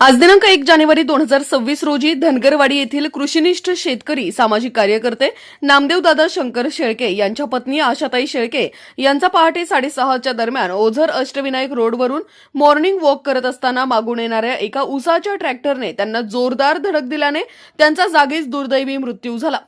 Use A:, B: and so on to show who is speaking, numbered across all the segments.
A: आज दिनांक एक जानेवारी दोन हजार सव्वीस रोजी धनगरवाडी येथील कृषीनिष्ठ शेतकरी सामाजिक कार्यकर्ते नामदेवदादा शंकर शेळके यांच्या पत्नी आशाताई शेळके यांचा पहाटे साडेसहाच्या दरम्यान ओझर अष्टविनायक रोडवरून मॉर्निंग वॉक करत असताना मागून येणाऱ्या एका उसाच्या ट्रॅक्टरने त्यांना जोरदार धडक दिल्याने त्यांचा जागीच दुर्दैवी मृत्यू झाला.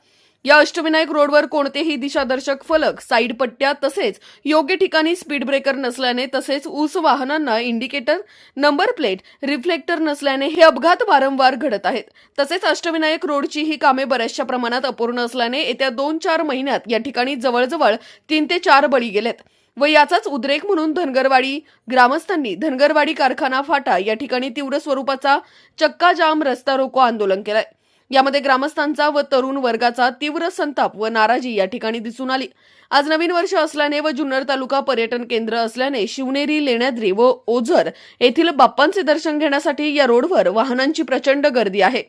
A: या अष्टविनायक रोडवर कोणतेही दिशादर्शक फलक साईड पट्ट्या तसेच योग्य ठिकाणी स्पीड ब्रेकर नसल्याने तसेच ऊस वाहनांना इंडिकेटर नंबर प्लेट रिफ्लेक्टर नसल्याने हे अपघात वारंवार घडत आहेत. तसेच अष्टविनायक रोडची ही कामे बऱ्याचशा प्रमाणात अपूर्ण असल्याने येत्या दोन चार महिन्यात या ठिकाणी जवळजवळ तीन ते चार बळी गेलेत. व याचाच उद्रेक म्हणून धनगरवाडी ग्रामस्थांनी धनगरवाडी कारखाना फाटा या ठिकाणी तीव्र स्वरूपाचा चक्का जाम रस्ता रोको आंदोलन केलंय. यामध्ये ग्रामस्थांचा व तरुण वर्गाचा तीव्र संताप व नाराजी या ठिकाणी दिसून आली. आज नवीन वर्ष असल्याने व जुन्नर तालुका पर्यटन केंद्र असल्याने शिवनेरी लेण्याद्री व ओझर येथील बाप्पांचे दर्शन घेण्यासाठी या रोडवर वाहनांची प्रचंड गर्दी आहे.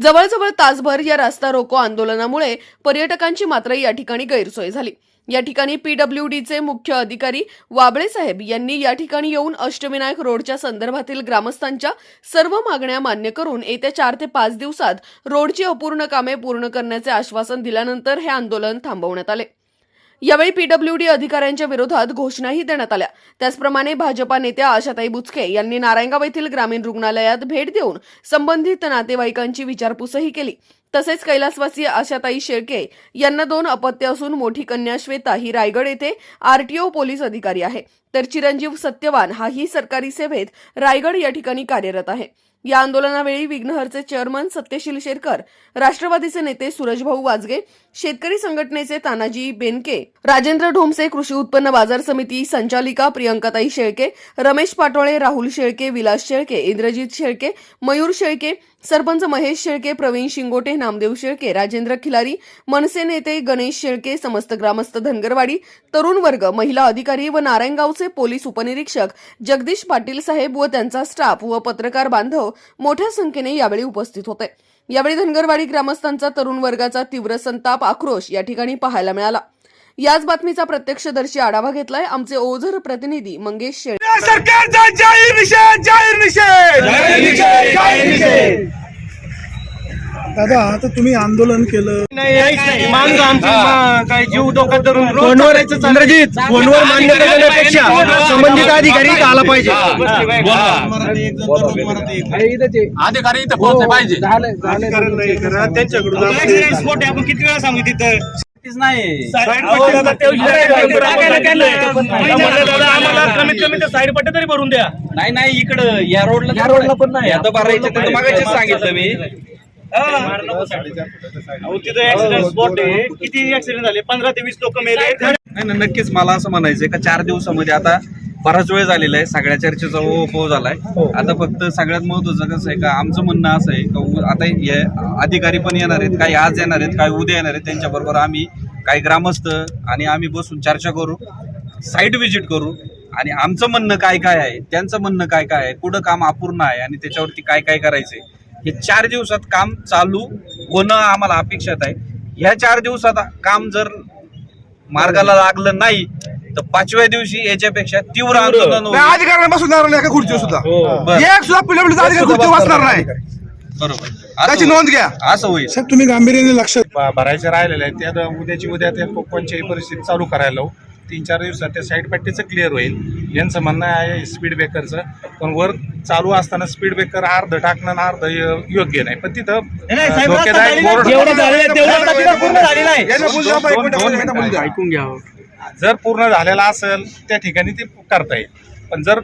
A: जवळजवळ तासभर या रास्ता रोको आंदोलनामुळे पर्यटकांची मात्र या ठिकाणी गैरसोय झाली. या ठिकाणी पीडब्ल्यूडीचे मुख्य अधिकारी वाबळे साहेब यांनी या ठिकाणी येऊन अष्टविनायक रोडच्या संदर्भातील ग्रामस्थांच्या सर्व मागण्या मान्य करून येत्या चार ते पाच दिवसात रोडची अपूर्ण कामे पूर्ण करण्याचे आश्वासन दिल्यानंतर हे आंदोलन थांबवण्यात आले. यावेळी पीडब्ल्यूडी अधिकाऱ्यांच्या विरोधात घोषणाही देण्यात आल्या. त्याचप्रमाणे भाजपा नेत्या आशाताई बुचके यांनी नारायणगाव येथील ग्रामीण रुग्णालयात भेट देऊन संबंधित नातेवाईकांची विचारपूसही केली. तसेच कैलासवासी आशाताई शेळके यांना दोन अपत्य असून मोठी कन्या श्वेता ही रायगड येथे आरटीओ पोलीस अधिकारी आहे. तर चिरंजीव सत्यवान हाही सरकारी सेवेत रायगड या ठिकाणी कार्यरत आहे. या आंदोलनावेळी विघ्नहरचे चेअरमन सत्यशील शेरकर राष्ट्रवादीचे नेते सूरजभाऊ वाजगे शेतकरी संघटनेचे तानाजी बेनके राजेंद्र ढोमसे कृषी उत्पन्न बाजार समिती संचालिका प्रियंकाताई शेळके रमेश पाटोळे राहुल शेळके विलास शेळके इंद्रजित शेळके मयूर शेळके सरपंच महेश शेळके प्रवीण शिंगोटे नामदेव शेळके राजेंद्र खिलारी मनसे नेते गणेश शेळके समस्त ग्रामस्थ धनगरवाडी तरुण वर्ग महिला अधिकारी व नारायणगावचे पोलीस उपनिरीक्षक जगदीश पाटील साहेब व त्यांचा स्टाफ व पत्रकार बांधव मोठ्या संख्येने यावेळी उपस्थित होते. यावेळी धनगरवाडी ग्रामस्थांचा तरुण वर्गाचा तीव्र संताप आक्रोश या ठिकाणी पाहायला मिळाला. याच बातमीचा प्रत्यक्षदर्शी आढावा घेतलाय. आमचे ओझर प्रतिनिधी मंगेश शेळके.
B: या सरकारचा जाहीर निषेध जाहीर निषेध.
C: दादा आता तुम्ही आंदोलन केलं.
B: काय जीव धरून फोनवर इंद्रजित फोनवर मान्य करण्यापेक्षा संबंधित अधिकारी इथं आला पाहिजे.
D: अधिकारी इथं पोहोचले पाहिजे.
B: त्यांच्याकडून आपण किती वेळा सांगू तिथं आम्हाला कमीत कमी साईड पट्टे तरी भरून द्या.
E: नाही नाही इकडं या रोडला या रोडला पण नाही. आता भरायचं तर मागाशीच सांगितलं मी.
B: तिथं ऍक्सिडेंट स्पॉट आहे. किती ऍक्सिडेंट झाले? पंधरा ते वीस लोक मेले.
F: नाही नाही, नक्कीच मला असं म्हणायचंय का चार दिवसामध्ये आता बराच वेळ झालेला आहे. सगळ्या चर्चेचा ओपो झालाय. आता फक्त सगळ्यात महत्वाचं कसं आहे का आमचं म्हणणं असं आहे का आता हे अधिकारी पण येणार आहेत काही आज येणार आहेत काही उद्या येणार आहेत. त्यांच्याबरोबर आम्ही काही ग्रामस्थ आणि आम्ही बसून चर्चा करू साईट व्हिजिट करू. आणि आमचं म्हणणं काय काय आहे त्यांचं म्हणणं काय काय आहे कुठं काम अपूर्ण आहे आणि त्याच्यावरती काय काय करायचंय हे चार दिवसात काम चालू होणं आम्हाला अपेक्षित आहे. ह्या चार दिवसात काम जर मार्गाला लागलं नाही तर पाचव्या दिवशी याच्यापेक्षा तीव्र आंदोलन होईल.
C: नाही, अधिकाऱ्यांना बसवणार नाही एका खुर्ची सुद्धा.
F: बरं.
C: एक सुद्धा अधिकारी खुर्ची वाचणार नाही.
F: बरोबर.
C: त्याची
F: असं
C: नोंद घ्या.
F: असं होईल.
C: साहेब तुम्ही गांभीर्याने लक्ष
G: भरायचे राहिलेले आहेत. ते आता उद्याची उद्या ते कोणच्याही परिस्थिती चालू करायला लावू. तीन चार दिवसात ते साईड पट्टीचं क्लिअर होईल. यांचं म्हणणं आहे स्पीड ब्रेकरचं पण वर चालू असताना स्पीड ब्रेकर अर्ध टाकणं आणि अर्ध य- योग्य नाही. पण तिथं अं, धोकेदायक बोर्ड
B: जेवढं झालेलं तेवढं आता पूर्ण झालेलं आहे.
C: यांना बोलू द्या, बाई, एक मिनिट, एक मिनिट,
B: ऐकून घ्या.
G: जर पूर्ण झालेला असेल त्या ठिकाणी ते करता येईल. पण जर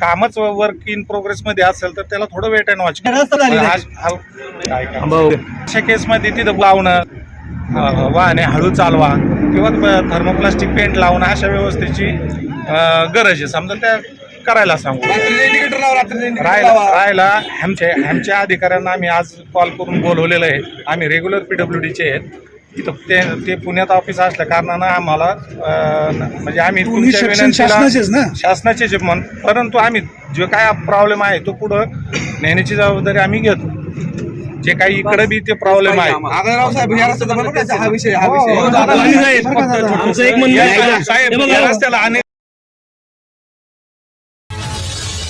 G: कामच वर्क इन प्रोग्रेस मध्ये असेल तर त्याला थोडं वेट अँड वॉच अशा केसमध्ये तिथं लावणं वाहने हळू चालवा किंवा थर्मोप्लास्टिक पेंट लावणं अशा व्यवस्थेची गरज आहे. समजा त्या करायला सांगू. राहायला हॅमचे हॅमच्या अधिकाऱ्यांना आम्ही आज कॉल करून बोलवलेलं आहे. आम्ही रेग्युलर पी डब्ल्यू डीचे आहेत. ते ते पुण्यात ऑफिस असल्या कारणानं आम्हाला म्हणजे आम्ही तुमच्या
C: शासनाचेच ना?
G: शासनाचेच आहे म्हण परंतु आम्ही जो काय प्रॉब्लेम आहे तो पुढं नेण्याची जबाबदारी आम्ही घेतो. जे काही इकडे बी ते प्रॉब्लेम आहे.
B: आमचं एक म्हणणं आहे.
G: साहेब,
B: बघा,
G: या रस्त्याला अनेक